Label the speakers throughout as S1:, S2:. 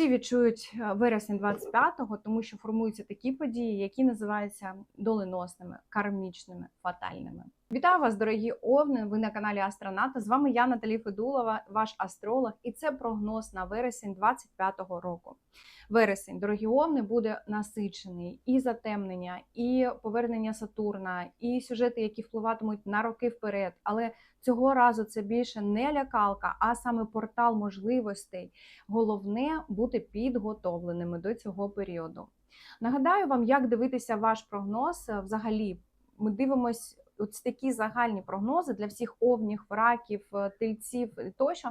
S1: Всі відчують е, вересень 25-го, тому що формуються такі події, які називаються доленосними, кармічними, фатальними. Вітаю вас, дорогі овни! Ви на каналі Астроната. З вами я, Наталі Федулова, ваш астролог, і це прогноз на вересень 25-го року. Вересень, дорогі овни, буде насичений і затемнення, і повернення Сатурна, і сюжети, які впливатимуть на роки вперед. Але цього разу це більше не лякалка, а саме портал можливостей. Головне бути підготовленими до цього періоду. Нагадаю вам, як дивитися ваш прогноз взагалі. Ми дивимось ось такі загальні прогнози для всіх овнів, раків, е, тельців тощо.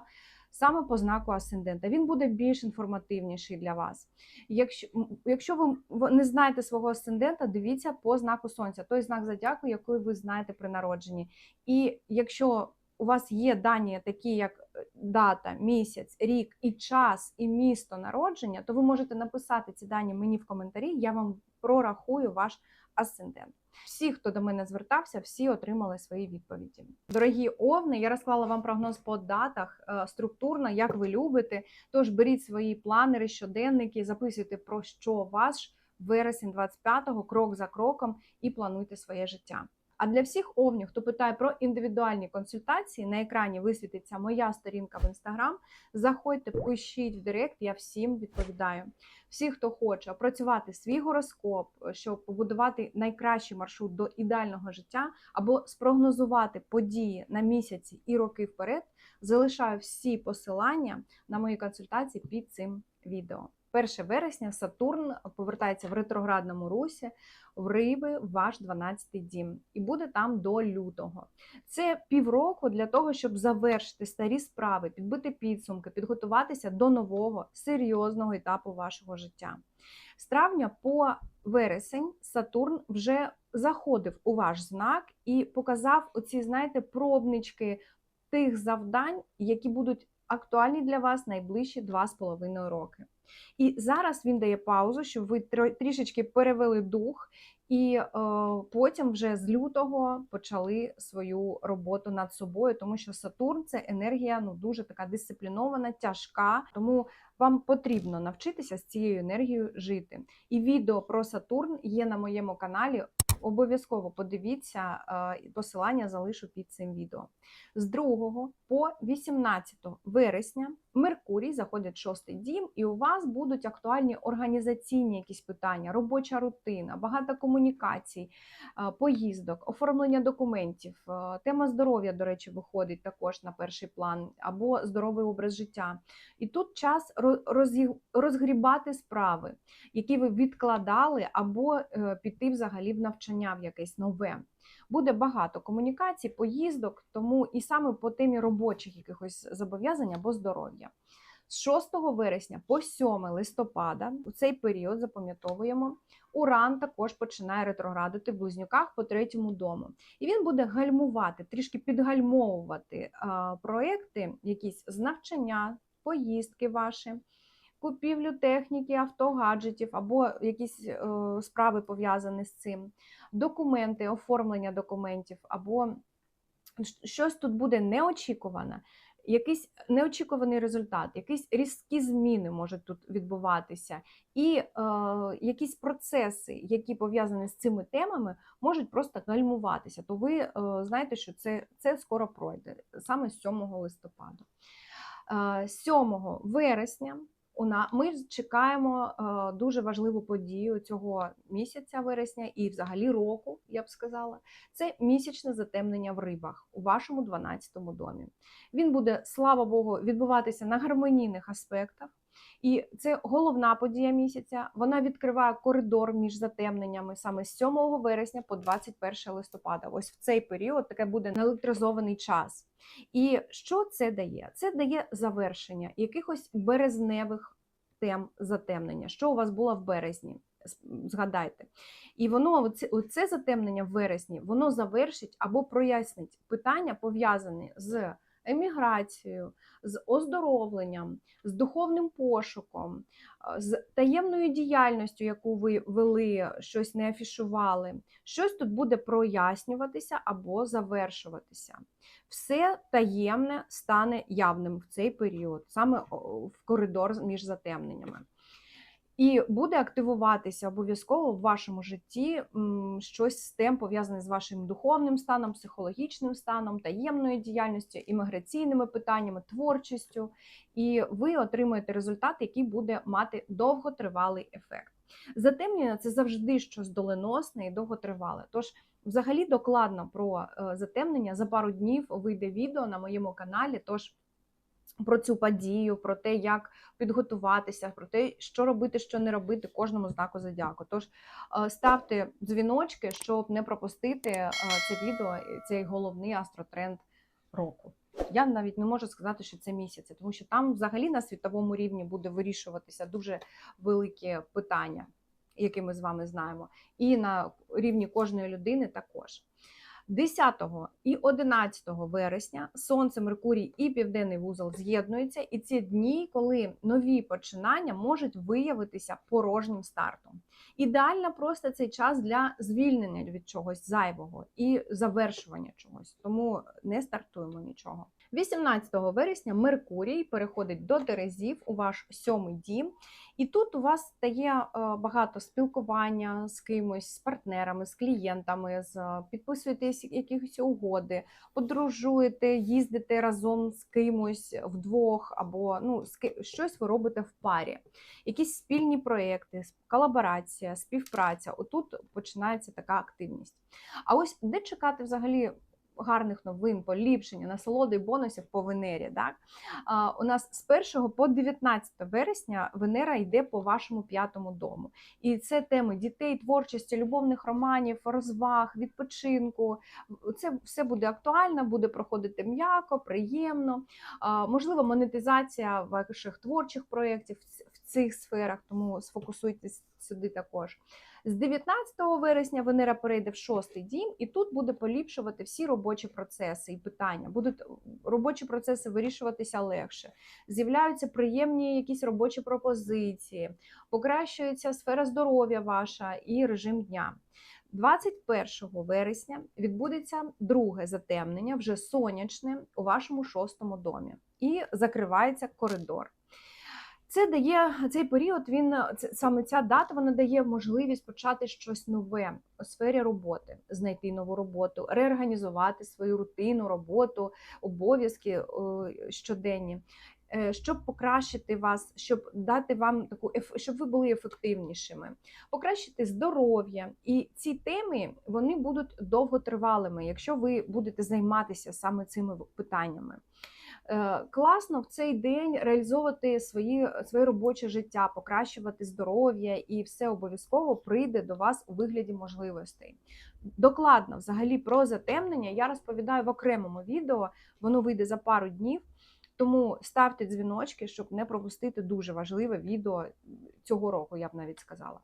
S1: Саме по знаку асцендента. Він буде більш інформативніший для вас. Якщо якщо ви не знаєте свого асцендента, дивіться по знаку сонця, той знак зодіаку, який ви знаєте при народженні. І якщо у вас є дані, такі як е, дата, місяць, рік, і час, і місто народження, то ви можете написати ці дані мені в коментарі. Я вам прорахую ваш асцендент. Всі, хто до мене звертався, всі отримали свої відповіді. Дорогі овни, я розклала вам прогноз по датах е, структурно, як ви любите. Тож беріть свої планери, щоденники, записуйте про що ваш вересень 25-го, крок за кроком, і плануйте своє життя. А для всіх овнів, хто питає про індивідуальні консультації, на екрані висвітиться моя сторінка в інстаграм. Заходьте, пишіть в директ, я всім відповідаю. Всі, хто хоче опрацювати свій гороскоп, щоб побудувати найкращий маршрут до ідеального життя, або спрогнозувати події на місяці і роки вперед, залишаю всі посилання на мої консультації під цим відео. 1 вересня Сатурн повертається в ретроградному русі в риби ваш 12-й дім, і буде там до лютого. Це півроку для того, щоб завершити старі справи, підбити підсумки, підготуватися до нового серйозного етапу вашого життя. З травня по вересень Сатурн вже заходив у ваш знак і показав оці, знаєте, пробнички тих завдань, які будуть актуальні для вас найближчі 2,5 роки. І зараз він дає паузу, щоб ви трішечки перевели дух, і е, потім вже з лютого почали свою роботу над собою, тому що Сатурн це енергія ну дуже така дисциплінована, тяжка. Тому вам потрібно навчитися з цією енергією жити. І відео про Сатурн є на моєму каналі. Обов'язково подивіться, е, посилання залишу під цим відео. З 2 по 18 вересня Меркурій заходить шостий дім, і у вас будуть актуальні організаційні якісь питання, робоча рутина, багато комунікацій, е, поїздок, оформлення документів, е, тема здоров'я, до речі, виходить також на перший план, або здоровий образ життя. І тут час розгрібати справи, які ви відкладали, або піти взагалі в навчання в якесь нове. Буде багато комунікацій, поїздок, тому і саме по темі робочих якихось зобов'язань або здоров'я. З 6 вересня по 7 листопада у цей період запам'ятовуємо, Уран також починає ретроградити в близнюках по третьому дому. І він буде гальмувати, трішки підгальмовувати а, проекти, якісь з навчання, поїздки ваші купівлю техніки, авто, гаджетів або якісь е, справи пов'язані з цим, документи, оформлення документів, або щось тут буде неочікуване. Якийсь неочікуваний результат, якісь різкі зміни можуть тут відбуватися, і е, якісь процеси, які пов'язані з цими темами, можуть просто гальмуватися. То ви е, знаєте, що це це скоро пройде саме з 7 листопада. Е, 7 вересня ми чекаємо е, дуже важливу подію цього місяця, вересня і взагалі року, я б сказала. Це місячне затемнення в рибах у вашому 12-му домі. Він буде, слава Богу, відбуватися на гармонійних аспектах. І це головна подія місяця. Вона відкриває коридор між затемненнями саме з 7 вересня по 21 листопада. Ось в цей період таке буде наелектризований час. І що це дає? Це дає завершення якихось березневих тем затемнення. Що у вас було в березні? Згадайте. І воно, оце затемнення в вересні, воно завершить або прояснить питання, пов'язані з еміграцією, з оздоровленням, з духовним пошуком, з таємною діяльністю, яку ви вели, щось не афішували, щось тут буде прояснюватися або завершуватися. Все таємне стане явним в цей період, саме в коридор між затемненнями. І буде активуватися обов'язково в вашому житті щось з тем пов'язане з вашим духовним станом, психологічним станом, таємною діяльністю, імміграційними питаннями, творчістю, і ви отримуєте результат, який буде мати довготривалий ефект. Затемнення це завжди щось доленосне і довготривале. Тож, взагалі, докладно про е, затемнення за пару днів вийде відео на моєму каналі. Тож про цю подію, про те, як підготуватися, про те, що робити, що не робити кожному знаку зодіаку. Тож е, ставте дзвіночки, щоб не пропустити е, це відео, цей головний астротренд року. Я навіть не можу сказати, що це місяць, тому що там взагалі на світовому рівні буде вирішуватися дуже великі питання, які ми з вами знаємо, і на рівні кожної людини також. 10 і 11 вересня Сонце, Меркурій і Південний вузол з'єднуються, і ці дні, коли нові починання можуть виявитися порожнім стартом. Ідеально просто цей час для звільнення від чогось зайвого і завершування чогось, тому не стартуємо нічого. 18 вересня Меркурій переходить до Терезів у ваш сьомий дім, і тут у вас стає е, багато спілкування з кимось, з партнерами, з клієнтами, з підписуєтесь якісь угоди, подорожуєте, їздите разом з кимось вдвох, або ну, щось ви робите в парі, якісь спільні проекти, колаборація, співпраця. Отут починається така активність. А ось де чекати взагалі гарних новин, поліпшення, насолоди і бонусів по Венері. Так? У нас з 1 по 19 вересня Венера йде по вашому п'ятому дому. І це теми дітей, творчості, любовних романів, розваг, відпочинку. Це все буде актуально, буде проходити м'яко, приємно. Можливо, монетизація ваших творчих проєктів в цих сферах, тому сфокусуйтесь сюди також. З 19 вересня Венера перейде в шостий дім, і тут буде поліпшувати всі робочі процеси і питання. Будуть робочі процеси вирішуватися легше. З'являються приємні якісь робочі пропозиції, покращується сфера здоров'я ваша і режим дня. 21 вересня відбудеться друге затемнення, вже сонячне у вашому шостому домі, і закривається коридор. Це дає цей період. Він саме ця дата вона дає можливість почати щось нове у сфері роботи, знайти нову роботу, реорганізувати свою рутину, роботу, обов'язки щоденні. Е, щоб покращити вас, щоб дати вам таку щоб ви були ефективнішими, покращити здоров'я. І ці теми вони будуть довготривалими, якщо ви будете займатися саме цими питаннями. Е, класно в цей день реалізовувати свої, своє робоче життя, покращувати здоров'я, і все обов'язково прийде до вас у вигляді можливостей. Докладно, взагалі, про затемнення я розповідаю в окремому відео, воно вийде за пару днів. Тому ставте дзвіночки, щоб не пропустити дуже важливе відео цього року, я б навіть сказала.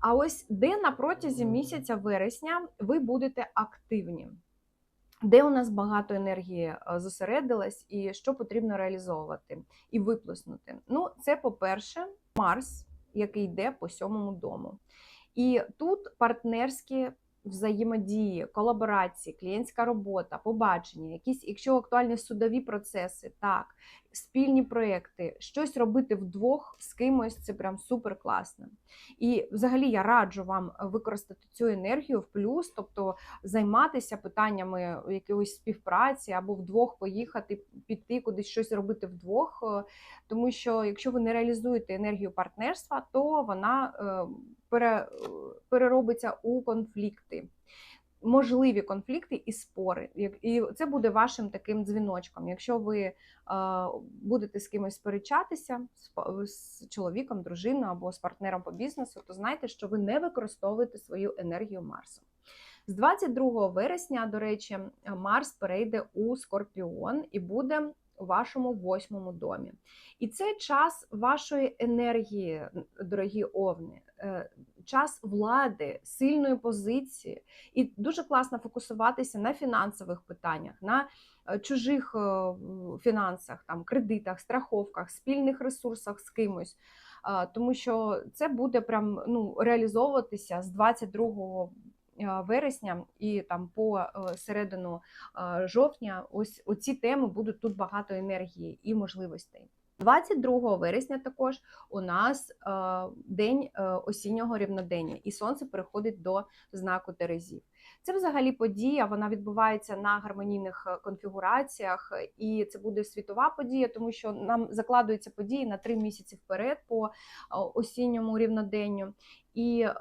S1: А ось де на протязі місяця вересня ви будете активні де у нас багато енергії е, зосередилась, і що потрібно реалізовувати і виплеснути. Ну, це, по-перше, Марс, який йде по сьомому дому. І тут партнерські взаємодії, колаборації, клієнтська робота, побачення, якісь, якщо актуальні судові процеси, так, спільні проекти, щось робити вдвох з кимось це прям супер класно. І взагалі я раджу вам використати цю енергію в плюс, тобто займатися питаннями якоїсь співпраці або вдвох поїхати, піти кудись щось робити вдвох. Е, тому що якщо ви не реалізуєте енергію партнерства, то вона е, переробиться у конфлікти. Можливі конфлікти і спори, і це буде вашим таким дзвіночком. Якщо ви е, будете з кимось сперечатися з чоловіком, дружиною або з партнером по бізнесу, то знайте, що ви не використовуєте свою енергію Марсу. З 22 вересня, до речі, Марс перейде у Скорпіон і буде у вашому восьмому домі. І це час вашої енергії, дорогі овни. Час влади, сильної позиції, і дуже класно фокусуватися на фінансових питаннях, на е, чужих е, фінансах, там кредитах, страховках, спільних ресурсах з кимось. Тому що це буде прям ну реалізовуватися з 22 е, вересня і там по середину жовтня. Ось оці теми будуть тут багато енергії і можливостей. 22 вересня також у нас е, день е, осіннього рівнодення, і сонце переходить до знаку Терезів. Це взагалі подія, вона відбувається на гармонійних е, конфігураціях, і це буде світова подія, тому що нам закладуються події на три місяці вперед по е, осінньому рівноденню. І е,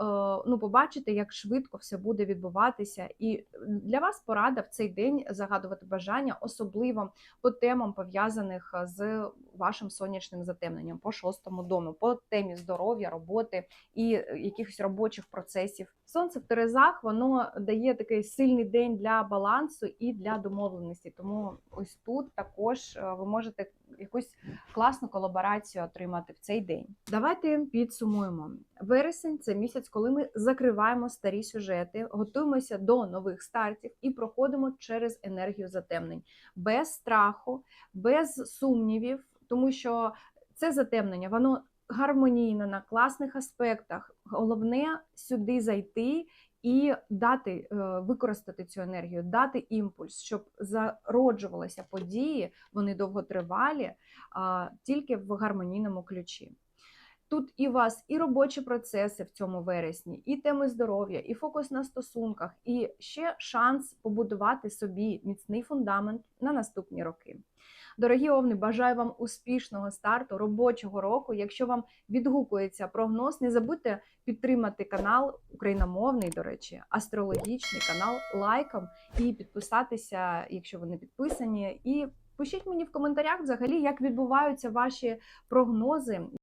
S1: ну, побачите, як швидко все буде відбуватися. І для вас порада в цей день загадувати бажання, особливо по темам пов'язаних з вашим сонячним затемненням, по шостому дому, по темі здоров'я, роботи і якихось робочих процесів. Сонце в Терезах воно дає такий сильний день для балансу і для домовленості. Тому ось тут також е, ви можете якусь класну колаборацію отримати в цей день. Давайте підсумуємо. Вересень це місяць, коли ми закриваємо старі сюжети, готуємося до нових стартів і проходимо через енергію затемнень без страху, без сумнівів, тому що це затемнення, воно гармонійне на класних аспектах. Головне сюди зайти. І дати е, використати цю енергію, дати імпульс, щоб зароджувалися події, вони довготривалі, тільки в гармонійному ключі. Тут і у вас і робочі процеси в цьому вересні, і теми здоров'я, і фокус на стосунках, і ще шанс побудувати собі міцний фундамент на наступні роки. Дорогі овни, бажаю вам успішного старту робочого року. Якщо вам відгукується прогноз, не забудьте підтримати канал україномовний, до речі, астрологічний канал лайком і підписатися, якщо ви не підписані. І пишіть мені в коментарях взагалі, як відбуваються ваші прогнози.